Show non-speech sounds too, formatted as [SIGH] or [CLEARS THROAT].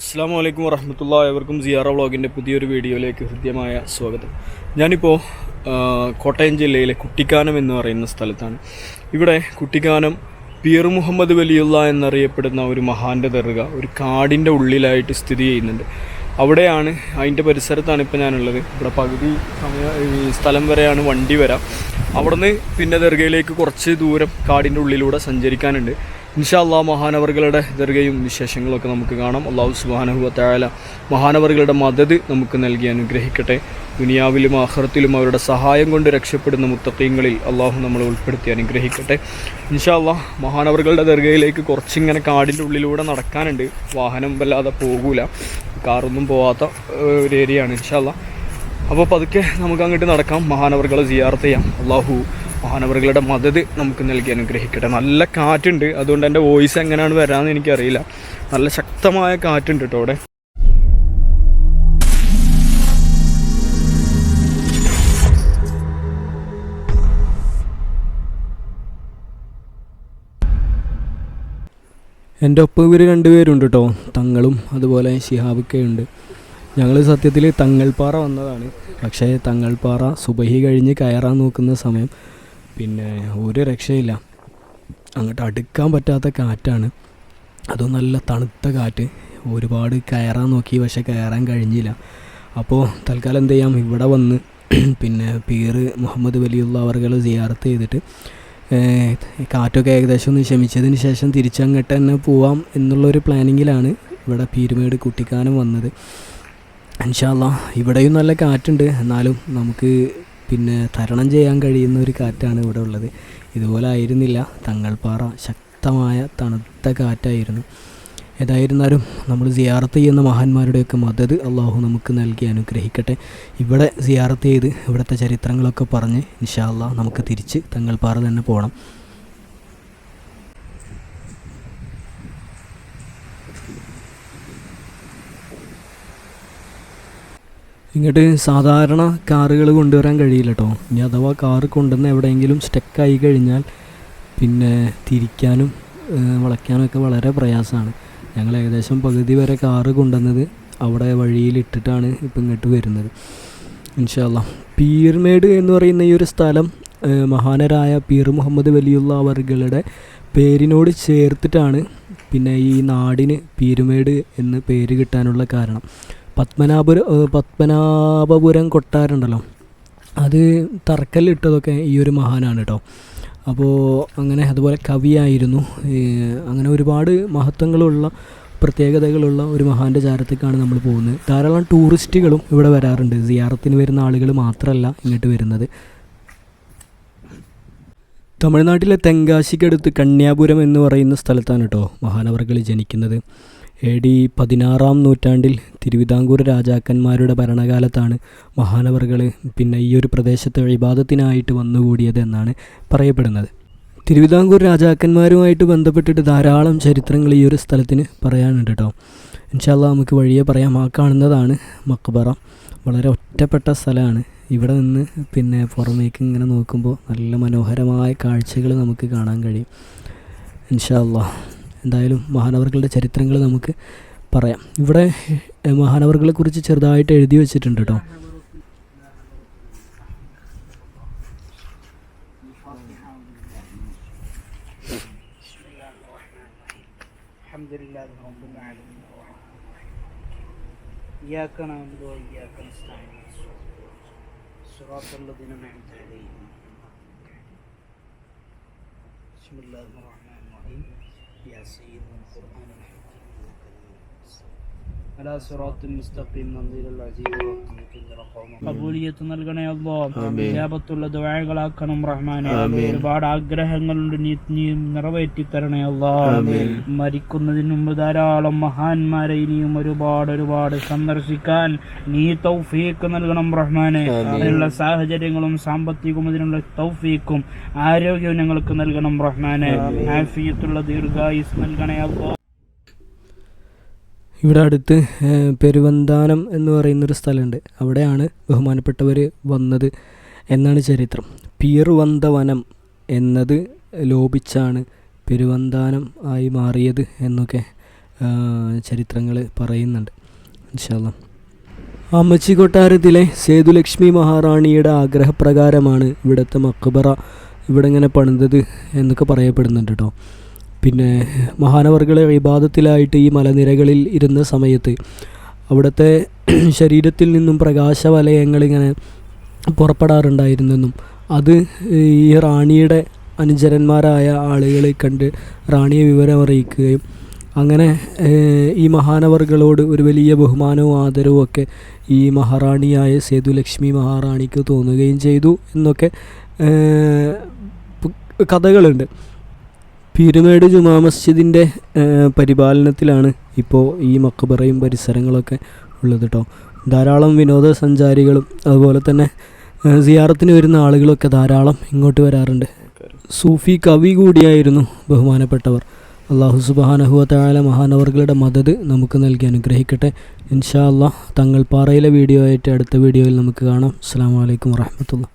അസ്സാം വലൈക്കും വറഹമത്തുള്ള എവർക്കും സിയാറ വ്ളോഗിന്റെ പുതിയൊരു വീഡിയോയിലേക്ക് ഹൃദ്യമായ സ്വാഗതം. ഞാനിപ്പോൾ കോട്ടയം ജില്ലയിലെ കുട്ടിക്കാനം എന്ന് പറയുന്ന സ്ഥലത്താണ്. ഇവിടെ കുട്ടിക്കാനം പീർ മുഹമ്മദ് വലിയുള്ള എന്നറിയപ്പെടുന്ന ഒരു മഹാന്റെ ദർഗ ഒരു കാടിന്റെ ഉള്ളിലായിട്ട് സ്ഥിതി ചെയ്യുന്നുണ്ട്. അവിടെയാണ് അതിന്റെ പരിസരത്താണ് ഇപ്പോൾ ഞാനുള്ളത്. ഇവിടെ പകുതി സമയ ഈ സ്ഥലം വരെയാണ് വണ്ടി വരാം. അവിടുന്ന് പിന്നെ ദർഗയിലേക്ക് കുറച്ച് ദൂരം കാടിന്റെ ഉള്ളിലൂടെ സഞ്ചരിക്കാനുണ്ട്. ഇൻഷാല്ലാ മഹാനവറുകളുടെ ദർഗയും വിശേഷങ്ങളൊക്കെ നമുക്ക് കാണാം. അള്ളാഹു സുബാനഹു തായാല മഹാനവറുകളുടെ മദത് നമുക്ക് നൽകി അനുഗ്രഹിക്കട്ടെ. ദുനിയാവിലും ആഹ്റത്തിലും അവരുടെ സഹായം കൊണ്ട് രക്ഷപ്പെടുന്ന മുത്തക്കീങ്ങളിൽ അള്ളാഹു നമ്മളെ ഉൾപ്പെടുത്തി അനുഗ്രഹിക്കട്ടെ. ഇൻഷാല്ലാ മഹാനവറുകളുടെ ദർഗയിലേക്ക് കുറച്ചിങ്ങനെ കാടിന്റെ ഉള്ളിലൂടെ നടക്കാനുണ്ട്. വാഹനം വല്ലാതെ പോകൂല. കാറൊന്നും പോവാത്ത ഒരു ഏരിയയാണ് ഇൻഷാല്ലാ അപ്പോൾ പതുക്കെ നമുക്ക് അങ്ങോട്ട് നടക്കാം. മഹാനവറുകളെ സിയാർത്ത് ചെയ്യാം. അള്ളാഹു മഹാനവറുകളുടെ മദത് നമുക്ക് നൽകി അനുഗ്രഹിക്കട്ടെ. നല്ല കാറ്റുണ്ട്. അതുകൊണ്ട് എന്റെ വോയിസ് എങ്ങനെയാണ് വരാമെന്ന് എനിക്കറിയില്ല. നല്ല ശക്തമായ കാറ്റുണ്ട് കേട്ടോ അവിടെ. എന്റെ ഒപ്പം ഇവർ രണ്ടുപേരുണ്ട് കേട്ടോ. തങ്ങളും അതുപോലെ ശിഹാബിക്കയുണ്ട് ഞങ്ങൾ സത്യത്തിൽ തങ്ങൾപ്പാറ വന്നതാണ്. പക്ഷേ തങ്ങൾപ്പാറ സുബഹി കഴിഞ്ഞ് കയറാൻ നോക്കുന്ന സമയം പിന്നെ ഒരു രക്ഷയില്ല. അങ്ങോട്ട് അടുക്കാൻ പറ്റാത്ത കാറ്റാണ്. അതും നല്ല തണുത്ത കാറ്റ്. ഒരുപാട് കയറാൻ നോക്കി പക്ഷെ കയറാൻ കഴിഞ്ഞില്ല. അപ്പോൾ തൽക്കാലം എന്ത് ചെയ്യാം? ഇവിടെ വന്ന് [CLEARS THROAT] പിന്നെ പീറ് മുഹമ്മദ് വലിയുള്ള അവർകൾ സിയാർത്ത് ചെയ്തിട്ട് കാറ്റൊക്കെ ഏകദേശം ഒന്ന് ശമിച്ചതിന് ശേഷം തിരിച്ചങ്ങോട്ട് തന്നെ പോവാം എന്നുള്ളൊരു പ്ലാനിങ്ങിലാണ് ഇവിടെ പീരുമേട് കുട്ടിക്കാനം വന്നത്. ഇൻഷാല്ല ഇവിടെയും നല്ല കാറ്റുണ്ട്. എന്നാലും നമുക്ക് പിന്നെ തരണം ചെയ്യാൻ കഴിയുന്ന ഒരു കാറ്റാണ് ഇവിടെ ഉള്ളത്. ഇതുപോലെ ആയിരുന്നില്ല. തങ്ങൾപ്പാറ ശക്തമായ തണുത്ത കാറ്റായിരുന്നു. ഏതായിരുന്നാലും നമ്മൾ സിയാറത്ത് ചെയ്യുന്ന മഹാന്മാരുടെയൊക്കെ മദത് അള്ളാഹു നമുക്ക് നൽകി അനുഗ്രഹിക്കട്ടെ. ഇവിടെ സിയാറത്ത് ചെയ്ത് ഇവിടുത്തെ ചരിത്രങ്ങളൊക്കെ പറഞ്ഞ് ഇൻഷാല്ല നമുക്ക് തിരിച്ച് തങ്ങൾപ്പാറ തന്നെ പോകണം ഇങ്ങോട്ട് സാധാരണ കാറുകൾ കൊണ്ടുവരാൻ കഴിയില്ല കേട്ടോ ഇനി അഥവാ കാർ കൊണ്ടുവന്ന് എവിടെയെങ്കിലും സ്റ്റക്കായി കഴിഞ്ഞാൽ പിന്നെ തിരിക്കാനും വളയ്ക്കാനും വളയ്ക്കാനൊക്കെ വളരെ പ്രയാസമാണ്. ഞങ്ങൾ ഏകദേശം പകുതി വരെ കാറ് കൊണ്ടുവന്നത് അവിടെ വഴിയിലിട്ടിട്ടാണ് ഇപ്പം ഇങ്ങോട്ട് വരുന്നത്. ഇൻഷാല്ല പീർമേട് എന്ന് പറയുന്ന ഈ ഒരു സ്ഥലം മഹാനരായ പീർ മുഹമ്മദ് വലിയുള്ള അവർകളുടെ പേരിനോട് ചേർത്തിട്ടാണ് പിന്നെ ഈ നാടിന് പീരുമേട് എന്ന് പേര് കിട്ടാനുള്ള കാരണം. പത്മനാഭപുരം പത്മനാഭപുരം കൊട്ടാരുണ്ടല്ലോ അത് തറക്കല്ലിട്ടതൊക്കെ ഈ ഒരു മഹാനാണ് കേട്ടോ അപ്പോൾ അങ്ങനെ അതുപോലെ കവിയായിരുന്നു. അങ്ങനെ ഒരുപാട് മഹത്വങ്ങളുള്ള പ്രത്യേകതകളുള്ള ഒരു മഹാന്റെ ചാരത്തേക്കാണ് നമ്മൾ പോകുന്നത്. ധാരാളം ടൂറിസ്റ്റുകളും ഇവിടെ വരാറുണ്ട്. സിയാറത്തിന് വരുന്ന ആളുകൾ മാത്രമല്ല ഇങ്ങോട്ട് വരുന്നത്. തമിഴ്നാട്ടിലെ തെങ്കാശിക്കടുത്ത് കന്യാപുരം എന്ന് പറയുന്ന സ്ഥലത്താണ് കേട്ടോ മഹാനവർകൾ ജനിക്കുന്നത്. എ ഡി പതിനാറാം നൂറ്റാണ്ടിൽ തിരുവിതാംകൂർ രാജാക്കന്മാരുടെ ഭരണകാലത്താണ് മഹാനവറുകൾ പിന്നെ ഈ ഒരു പ്രദേശത്ത് വിവാദത്തിനായിട്ട് വന്നുകൂടിയത് എന്നാണ് പറയപ്പെടുന്നത്. തിരുവിതാംകൂർ രാജാക്കന്മാരുമായിട്ട് ബന്ധപ്പെട്ടിട്ട് ധാരാളം ചരിത്രങ്ങൾ ഈ ഒരു സ്ഥലത്തിന് പറയാനുണ്ട് കേട്ടോ ഇൻഷാല്ല നമുക്ക് വഴിയെ പറയാം. ആ കാണുന്നതാണ് മക്ബറ. വളരെ ഒറ്റപ്പെട്ട സ്ഥലമാണ് ഇവിടെ നിന്ന് പിന്നെ പുറമേക്ക് ഇങ്ങനെ നോക്കുമ്പോൾ നല്ല മനോഹരമായ കാഴ്ചകൾ നമുക്ക് കാണാൻ കഴിയും. ഇൻഷാല്ല എന്തായാലും മഹാനവർകളുടെ ചരിത്രങ്ങൾ നമുക്ക് പറയാം ഇവിടെ എഹ്, മഹാനവർകളെ കുറിച്ച് ചെറുതായിട്ട് എഴുതി വെച്ചിട്ടുണ്ട് കേട്ടോ الحمد لله رب العالمين الرحمن الرحيم إياك نعبد وإياك نستعين صراط الذين أنعمت عليهم بسم الله الرحمن الرحيم ياسين والقرآن الحكيم والدليل والصبر على صراط مستقيم نظير العزيز കബൂലിയത്ത് നൽകണേ അല്ലോ യാപത്തുള്ള ദുആകളാക്കണം റഹ്മാനെ ഒരുപാട് ആഗ്രഹങ്ങളുണ്ട് നീ നീ നിറവേറ്റി തരണേ അല്ലോ മരിക്കുന്നതിന് മുമ്പ് ധാരാളം മഹാന്മാരെ ഇനിയും ഒരുപാട് ഒരുപാട് സന്ദർശിക്കാൻ നീ തൗഫീക്ക് നൽകണം റഹ്മാനെ അതിനുള്ള സാഹചര്യങ്ങളും സാമ്പത്തികവും അതിനുള്ള തൗഫീക്കും ആരോഗ്യവും ഞങ്ങൾക്ക് നൽകണം റഹ്മാനെ ആഫിയത്തുള്ള ദീർഘായുസ് നൽകണേ അല്ലോ ഇവിടെ അടുത്ത് പെരുവന്താനം എന്ന് പറയുന്നൊരു സ്ഥലമുണ്ട്. അവിടെയാണ് ബഹുമാനപ്പെട്ടവർ വന്നത് എന്നാണ് ചരിത്രം. പീർവന്തവനം എന്നത് ലോപിച്ചാണ് പെരുവന്താനം ആയി മാറിയത് എന്നൊക്കെ ചരിത്രങ്ങൾ പറയുന്നുണ്ട്. ഇൻഷാല്ല അമ്മച്ചി കൊട്ടാരത്തിലെ സേതുലക്ഷ്മി മഹാറാണിയുടെ ആഗ്രഹപ്രകാരമാണ് ഇവിടുത്തെ മക്ബറ ഇവിടെ ഇങ്ങനെ പണിതത് എന്നൊക്കെ പറയപ്പെടുന്നുണ്ട് കേട്ടോ പിന്നെ മഹാനവർകളെ വിവാദത്തിലായിട്ട് ഈ മലനിരകളിൽ ഇരുന്ന സമയത്ത് അവിടുത്തെ [CLEARS THROAT] ശരീരത്തിൽ നിന്നും പ്രകാശവലയങ്ങൾ ഇങ്ങനെ പുറപ്പെടാറുണ്ടായിരുന്നെന്നും അത് ഈ റാണിയുടെ അനുചരന്മാരായ ആളുകളെ കണ്ട് റാണിയെ വിവരം അറിയിക്കുകയും അങ്ങനെ ഈ മഹാനവർകളോട് ഒരു വലിയ ബഹുമാനവും ആദരവും ഒക്കെ ഈ മഹാറാണിയായ സേതുലക്ഷ്മി മഹാറാണിക്ക് തോന്നുകയും ചെയ്തു എന്നൊക്കെ കഥകളുണ്ട്. പീരുമേട് ജുമാ മസ്ജിദിന്റെ പരിപാലനത്തിലാണ് ഇപ്പോൾ ഈ മക്കബറയും പരിസരങ്ങളൊക്കെ ഉള്ളത് കേട്ടോ ധാരാളം വിനോദസഞ്ചാരികളും അതുപോലെ തന്നെ സിയാറത്തിന് വരുന്ന ആളുകളൊക്കെ ധാരാളം ഇങ്ങോട്ട് വരാറുണ്ട്. സൂഫി കവി കൂടിയായിരുന്നു ബഹുമാനപ്പെട്ടവർ. അള്ളാഹു സുബാനഹുവത്തായ മഹാനവറുകളുടെ മദത് നമുക്ക് നൽകി അനുഗ്രഹിക്കട്ടെ. ഇൻഷാ അള്ളാഹ് തങ്ങൾ പാറയിലെ വീഡിയോ ആയിട്ട് അടുത്ത വീഡിയോയിൽ നമുക്ക് കാണാം. അസ്സാം വലൈക്കും വാഹമത്തുള്ള